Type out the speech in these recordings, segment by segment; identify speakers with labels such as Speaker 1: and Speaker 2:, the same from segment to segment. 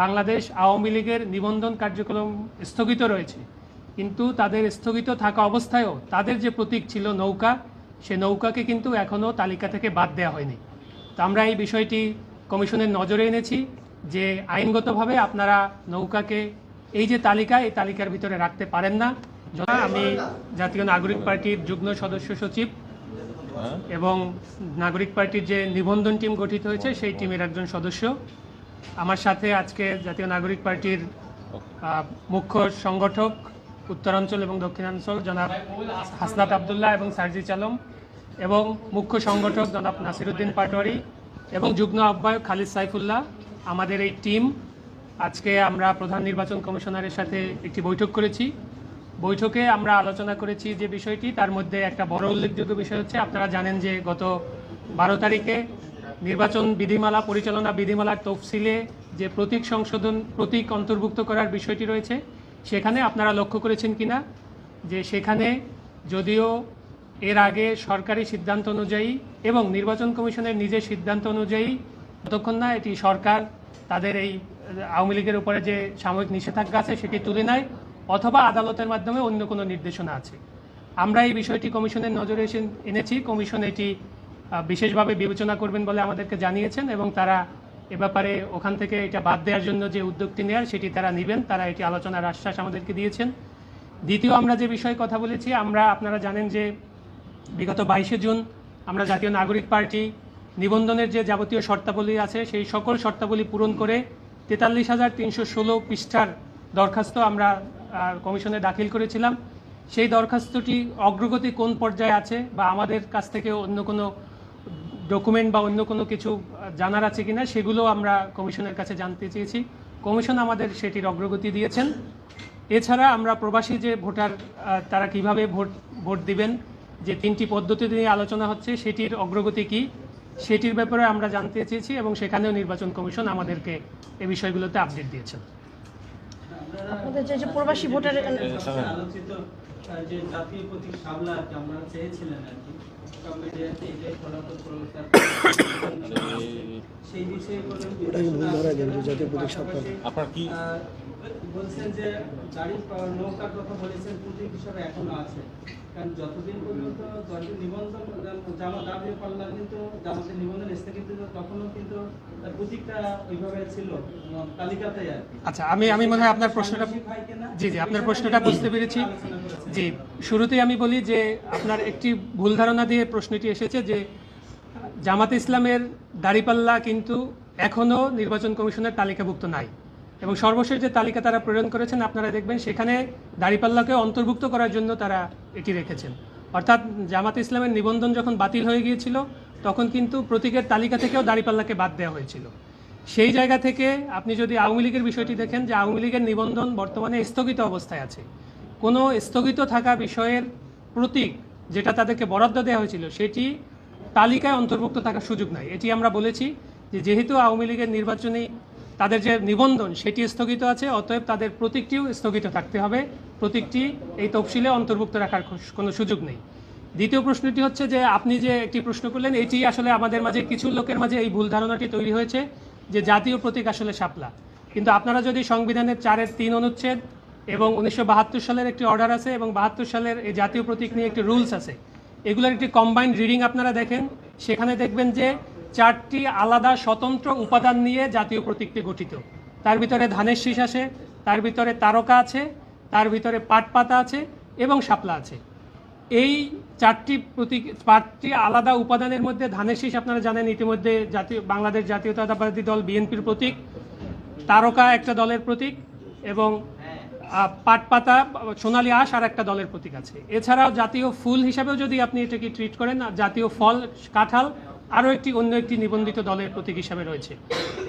Speaker 1: বাংলাদেশ আওয়ামী লীগের নিবন্ধন কার্যক্রম স্থগিত রয়েছে। কিন্তু তাদের স্থগিত থাকা অবস্থায়ও তাদের যে প্রতীক ছিল নৌকা সে নৌকাকে কিন্তু এখনও তালিকা থেকে বাদ দেওয়া হয়নি। তো আমরা এই বিষয়টি কমিশনের নজরে এনেছি যে আইনগতভাবে আপনারা নৌকাকে এই যে তালিকা এই তালিকার ভিতরে রাখতে পারেন না। যথা আমি জাতীয় নাগরিক পার্টির যুগ্ম সদস্য সচিব এবং নাগরিক পার্টির যে নিবন্ধন টিম গঠিত হয়েছে সেই টিমের একজন সদস্য। আমার সাথে আজকে জাতীয় নাগরিক পার্টির মুখ্য সংগঠক, উত্তরাঞ্চল এবং দক্ষিণাঞ্চল, জনাব হাসনাত আবদুল্লাহ এবং সার্জিস আলম এবং মুখ্য সংগঠক জনাব নাসিরুদ্দিন পাটোয়ারি এবং যুগ্ম আহ্বায়ক খালিদ সাইফুল্লাহ, আমাদের এই টিম। আজকে আমরা প্রধান নির্বাচন কমিশনারের সাথে একটি বৈঠক করেছি। বৈঠকে আমরা আলোচনা করেছি যে বিষয়টি, তার মধ্যে একটা বড় উল্লেখযোগ্য বিষয় হচ্ছে, আপনারা জানেন যে গত বারো তারিখে নির্বাচন বিধিমালা পরিচালনা বিধিমালার তফসিলে যে প্রতীক সংশোধন, প্রতীক অন্তর্ভুক্ত করার বিষয়টি রয়েছে, সেখানে আপনারা লক্ষ্য করেছেন কিনা? যে সেখানে যদিও এর আগে সরকারি সিদ্ধান্ত অনুযায়ী এবং নির্বাচন কমিশনের নিজের সিদ্ধান্ত অনুযায়ী যতক্ষণ না এটি সরকার তাদের এই আওয়ামী লীগের উপরে যে সাময়িক নিষেধাজ্ঞা আছে সেটি তুলে নেয় অথবা আদালতের মাধ্যমে অন্য কোনো নির্দেশনা আছে। আমরা এই বিষয়টি কমিশনের নজরে এসে এনেছি। কমিশন এটি বিশেষভাবে বিবেচনা করবেন বলে আমাদেরকে জানিয়েছেন এবং তারা এ ব্যাপারে ওখান থেকে এটা বাদ দেওয়ার জন্য যে উদ্যোগটি নেওয়ার সেটি তারা নেবেন, তারা এটি আলোচনার আশ্বাস আমাদেরকে দিয়েছেন। দ্বিতীয় আমরা যে বিষয়ে কথা বলেছি, আমরা আপনারা জানেন যে বিগত বাইশে জুন আমরা জাতীয় নাগরিক পার্টি নিবন্ধনের যে যাবতীয় শর্তাবলী আছে, সেই সকল শর্তাবলী পূরণ করে তেতাল্লিশ হাজার তিনশো ষোলো পৃষ্ঠার দরখাস্ত আমরা কমিশনে দাখিল করেছিলাম। সেই দরখাস্তটি অগ্রগতি কোন পর্যায়ে আছে বা আমাদের কাছ থেকে অন্য কোনো ডকুমেন্ট বা অন্য কোনো কিছু জানার আছে কিনা সেগুলো আমরা কমিশনের কাছে জানতে চেয়েছি। কমিশন আমাদের সেটির অগ্রগতি দিয়েছেন। এছাড়া আমরা প্রবাসী যে ভোটার তারা কীভাবে ভোট ভোট দিবেন যে তিনটি পদ্ধতি নিয়ে আলোচনা হচ্ছে সেটির অগ্রগতি কি সেটির ব্যাপারে আমরা জানতে চেয়েছি এবং সেখানেও নির্বাচন কমিশন আমাদেরকে এ বিষয়গুলোতে আপডেট দিয়েছেন।
Speaker 2: আপনাদের যে যে প্রবাসী ভোটারের
Speaker 3: আলোচিত যে জাতীয় প্রতীক শাপলা আমরা চেয়েছিলেন আর কি।
Speaker 4: আপনার কি
Speaker 3: বলছেন যে গাড়ি নৌকার কথা বলেছেন হিসাবে এখনও আছে। কারণ যতদিন পর্যন্ত জাতীয় নিবন্ধন জামা দাবি পাল্লা কিন্তু জামাতের নিবন্ধন স্থগিত তখনও কিন্তু তার প্রতীকটা ওইভাবে ছিল উম, আর
Speaker 1: আচ্ছা আমি আমি মনে হয় আপনার প্রশ্নটা? জি জি আপনার প্রশ্নটা বুঝতে পেরেছি। জি শুরুতেই আমি বলি যে আপনার একটি ভুল ধারণা দিয়ে প্রশ্নটি এসেছে যে জামাত ইসলামের দাড়িপাল্লা কিন্তু এখনও নির্বাচন কমিশনের তালিকাভুক্ত নাই। এবং সর্বশেষ যে তালিকা তারা প্রেরণ করেছেন, আপনারা দেখবেন সেখানে দাঁড়িপাল্লাকে অন্তর্ভুক্ত করার জন্য তারা এটি রেখেছেন। অর্থাৎ জামাত ইসলামের নিবন্ধন যখন বাতিল হয়ে গিয়েছিল, তখন কিন্তু প্রতীকের তালিকা থেকেও দাঁড়িপাল্লাকে বাদ দেওয়া হয়েছিল। সেই জায়গা থেকে আপনি যদি আওয়ামী লীগের বিষয়টি দেখেন যে আওয়ামী লীগের নিবন্ধন বর্তমানে স্থগিত অবস্থায় আছে, কোনো স্থগিত থাকা বিষয়ের প্রতীক যেটা তাদেরকে বরাদ্দ দেওয়া হয়েছিল, সেটি তালিকায় অন্তর্ভুক্ত থাকার সুযোগ নাই। এটি আমরা বলেছি যে যেহেতু আওয়ামী লীগের নির্বাচনী তাদের যে নিবন্ধন, সেটি স্থগিত আছে, অতএব তাদের প্রতীকটিও স্থগিত থাকতে হবে। প্রতীকটি এই তফসিলে অন্তর্ভুক্ত রাখার কোনো সুযোগ নেই। দ্বিতীয় প্রশ্নটি হচ্ছে যে, আপনি যে একটি প্রশ্ন করলেন, এটি আসলে আমাদের মাঝে, কিছু লোকের মাঝে এই ভুল ধারণাটি তৈরি হয়েছে যে জাতীয় প্রতীক আসলে শাপলা। কিন্তু আপনারা যদি সংবিধানের চারের তিন অনুচ্ছেদ এবং উনিশশো বাহাত্তর সালের একটি অর্ডার আছে এবং বাহাত্তর সালের এই জাতীয় প্রতীক নিয়ে একটি রুলস আছে, এগুলোর একটি কম্বাইন্ড রিডিং আপনারা দেখেন। সেখানে দেখবেন যে চারটি আলাদা স্বতন্ত্র উপাদান নিয়ে জাতীয় প্রতীকটি গঠিত। তার ভিতরে ধানের শীষ আছে তার ভিতরে তারকা আছে তার ভিতরে পাট পাতা আছে এবং শাপলা আছে। এই চারটি প্রতীক চারটি আলাদা উপাদানের মধ্যে ধানের শীষ আপনারা জানেন ইতিমধ্যে জাতীয় বাংলাদেশ জাতীয়তাবাদী দল বিএনপির প্রতীক তারকা একটা দলের প্রতীক এবং আহ, পাটপাতা সোনালী আঁশ আর একটা দলের প্রতীক আছে। এছাড়াও জাতীয় ফুল হিসাবেও যদি আপনি এটাকে ট্রিট করেন জাতীয় ফল কাঁঠাল আরও একটি, অন্য একটি নিবন্ধিত দলের প্রতীক হিসাবে রয়েছে।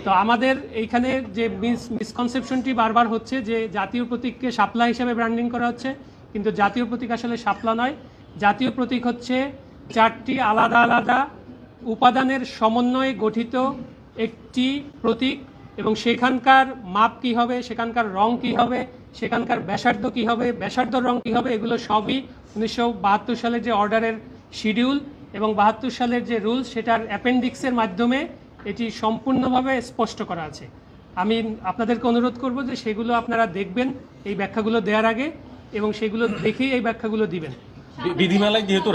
Speaker 1: তো আমাদের এইখানে যে মিস মিসকনসেপশনটি বারবার হচ্ছে যে জাতীয় প্রতীককে শাপলা হিসাবে ব্র্যান্ডিং করা হচ্ছে, কিন্তু জাতীয় প্রতীক আসলে শাপলা নয়। জাতীয় প্রতীক হচ্ছে চারটি আলাদা আলাদা উপাদানের সমন্বয়ে গঠিত একটি প্রতীক, এবং সেখানকার মাপ কি হবে, সেখানকার রং কি হবে, সেখানকার ব্যাসার্ধ কি হবে, ব্যাসার্ধ রং কি হবে, এগুলো সবই উনিশশো সালের যে অর্ডারের শিডিউল এবং বাহাত্তর সালের যে রুলস, সেটার অ্যাপেন্ডিক্সের মাধ্যমে এটি সম্পূর্ণভাবে স্পষ্ট করা আছে। আমি আপনাদেরকে অনুরোধ করব যে সেগুলো আপনারা দেখবেন, এই ব্যাখ্যাগুলো দেওয়ার আগে, এবং সেগুলো দেখেই এই ব্যাখ্যাগুলো দিবেন।
Speaker 4: বিধিমালায় যেহেতু